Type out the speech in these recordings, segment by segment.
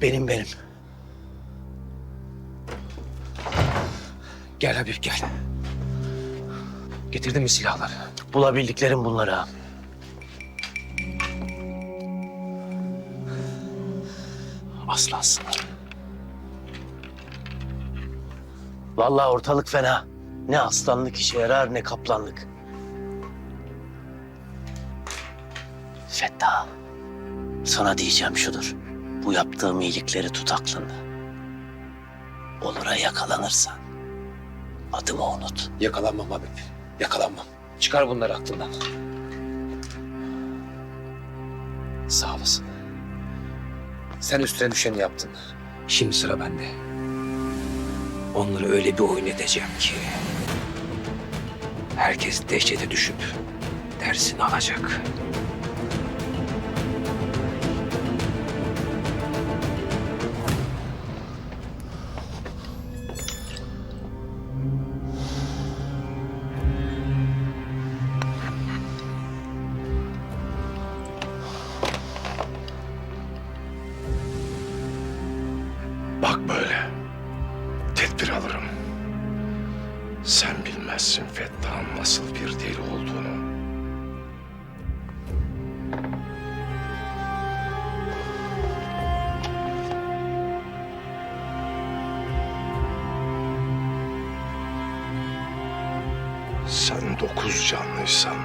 Benim benim. Gel Habib gel. Getirdin mi silahları? Bulabildiklerim bunlar ağam. Aslansın. Vallahi ortalık fena. Ne aslanlık işe yarar ne kaplanlık. Fettah. Sana diyeceğim şudur. Bu yaptığım iyilikleri tut aklında. Olur'a yakalanırsan adımı unut. Yakalanmam Habib. Yakalanmam. Çıkar bunları aklından. Sağ olasın. Sen üstüne düşeni yaptın. Şimdi sıra bende. Onları öyle bir oyun edeceğim ki... ...herkes dehşete düşüp dersini alacak. Bak böyle. Tedbir alırım. Sen bilmezsin Fettah'ın nasıl bir deli olduğunu. Sen dokuz canlıysan...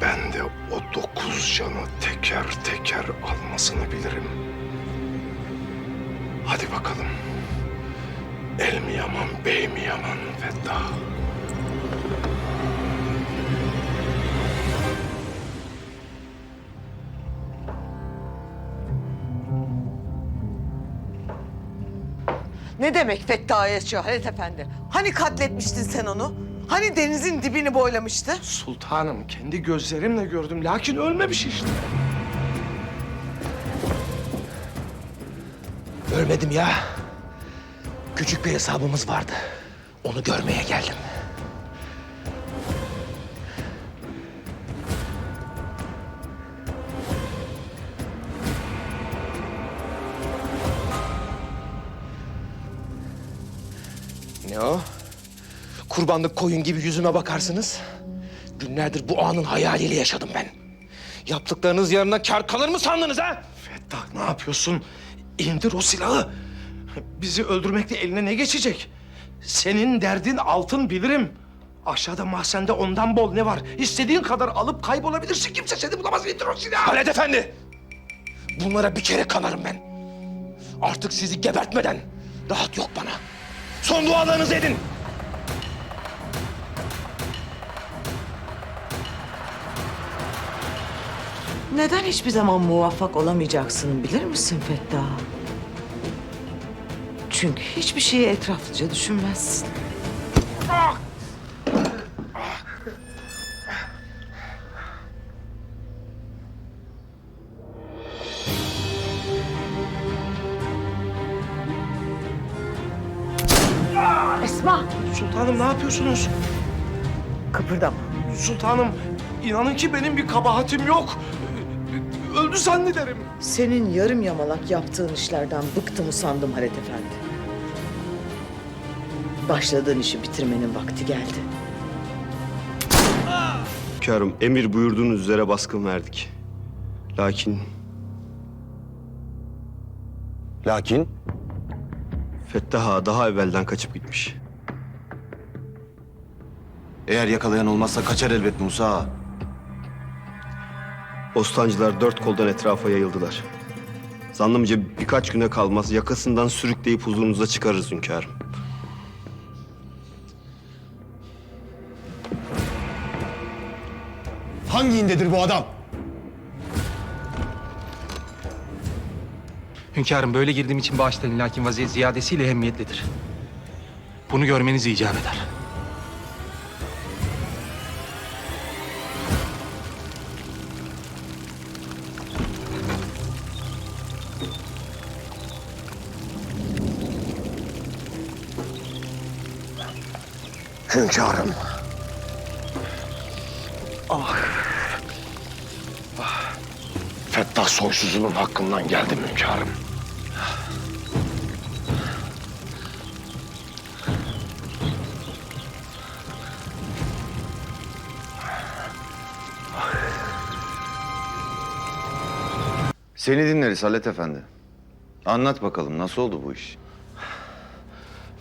...ben de o dokuz canı teker teker almasını bilirim. Hadi bakalım. El mi yaman, bey mi yaman Fettah? Ne demek Fettah Yaşıyor Halit Efendi? Hani katletmiştin sen onu? Hani denizin dibini boylamıştı? Sultanım kendi gözlerimle gördüm lakin ölmemiş işte. Ölmedim ya. Küçük bir hesabımız vardı. Onu görmeye geldim. Ne o? Kurbanlık koyun gibi yüzüme bakarsınız. Günlerdir bu anın hayaliyle yaşadım ben. Yaptıklarınız yarına kar kalır mı sandınız ha? Fettah ne yapıyorsun? İndir o silahı. Bizi öldürmekle eline ne geçecek? Senin derdin altın bilirim. Aşağıda mahzende ondan bol ne var? İstediğin kadar alıp kaybolabilirsin. Kimse seni bulamaz. İndir o silahı. Halet Efendi! Bunlara bir kere kanarım ben. Artık sizi gebertmeden rahat yok bana. Son dualarınızı edin. Neden hiçbir zaman muvaffak olamayacaksın bilir misin Fettah? Çünkü hiçbir şeyi etraflıca düşünmezsin. Esma! Sultanım ne yapıyorsunuz? Kıpırdama. Sultanım inanın ki benim bir kabahatim yok. Öldü zannederim. Senin yarım yamalak yaptığın işlerden bıktım usandım Halit Efendi. Başladığın işi bitirmenin vakti geldi. Hünkârım, emir buyurduğunuz üzere baskın verdik. Lakin Lakin Fettah Ağa daha evvelden kaçıp gitmiş. eğer yakalayan olmazsa kaçar elbet Musa ağa. Bostancılar dört koldan etrafa yayıldılar. Zannımca birkaç güne kalmaz yakasından sürükleyip huzurunuza çıkarırız hünkârım. Hangi indedir bu adam? Hünkârım böyle girdiğim için bağışlayın lakin vaziyet ziyadesiyle ehemmiyetlidir. Bunu görmeniz icap eder. Hünkârım. Fettah soysuzunun hakkından geldim hünkârım. Seni dinleriz Halet Efendi. Anlat bakalım nasıl oldu bu iş?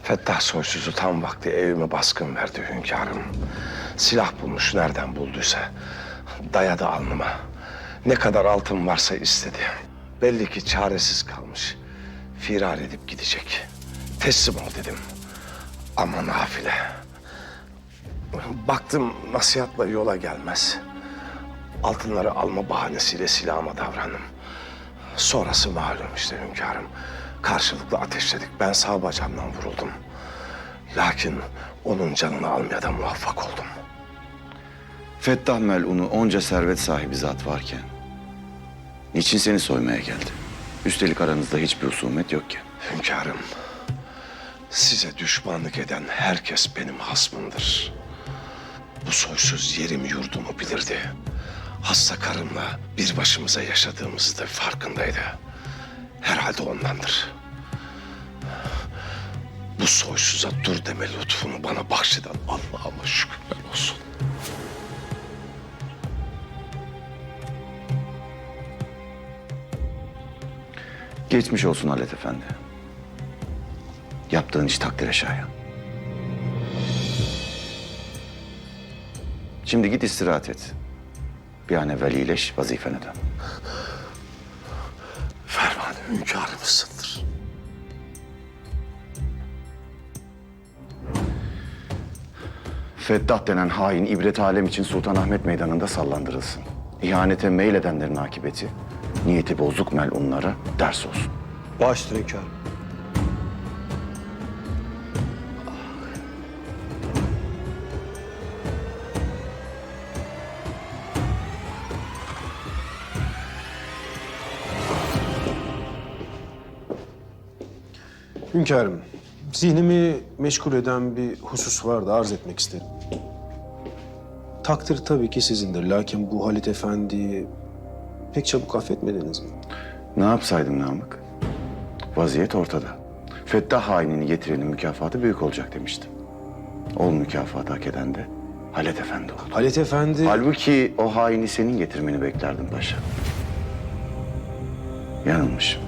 Fettah soysuzu tam vakti evime baskın verdi hünkârım. Silah bulmuş nereden bulduysa. Dayadı alnıma. Ne kadar altın varsa istedi. Belli ki çaresiz kalmış. Firar edip gidecek. Teslim ol dedim. Ama nafile. Baktım nasihatla yola gelmez. Altınları alma bahanesiyle silahıma davrandım. Sonrası malum işte hünkârım. Karşılıklı ateşledik. Ben sağ bacağımdan vuruldum. Lakin onun canını almaya da muvaffak oldum. Fettah Melun'u onca servet sahibi zat varken... ...niçin seni soymaya geldi? Üstelik aranızda hiçbir husumet yokken. Hünkârım, size düşmanlık eden herkes benim hasmımdır. Bu soysuz yerim yurdumu bilirdi. Hasta karımla bir başımıza yaşadığımızı da farkındaydı. Herhalde ondandır. Bu soysuza dur deme lütfunu bana bahşeden Allah'ıma şükürler olsun. Geçmiş olsun Halet Efendi. Yaptığın iş takdire şayan. Şimdi git istirahat et. Bir an evvel iyileş, vazifene dön. Ferman hünkârımızındır. Fettah denen hain ibret alem için Sultanahmet Meydanı'nda sallandırılsın. İhanete meyledenlerin akıbeti, niyeti bozuk melunlara ders olsun. Baş hünkârım. Hünkârım, zihnimi meşgul eden bir husus var da arz etmek isterim. Takdir tabii ki sizindir. Lakin bu Halit Efendi'yi pek çabuk affetmediniz mi? Ne yapsaydım Namık? Vaziyet ortada. Fettah hainini getirenin mükafatı büyük olacak demiştim. Ol mükafatı hak eden de Halet Efendi oldu. Halit Efendi... Halbuki o haini senin getirmeni beklerdim paşa. Yanılmışım.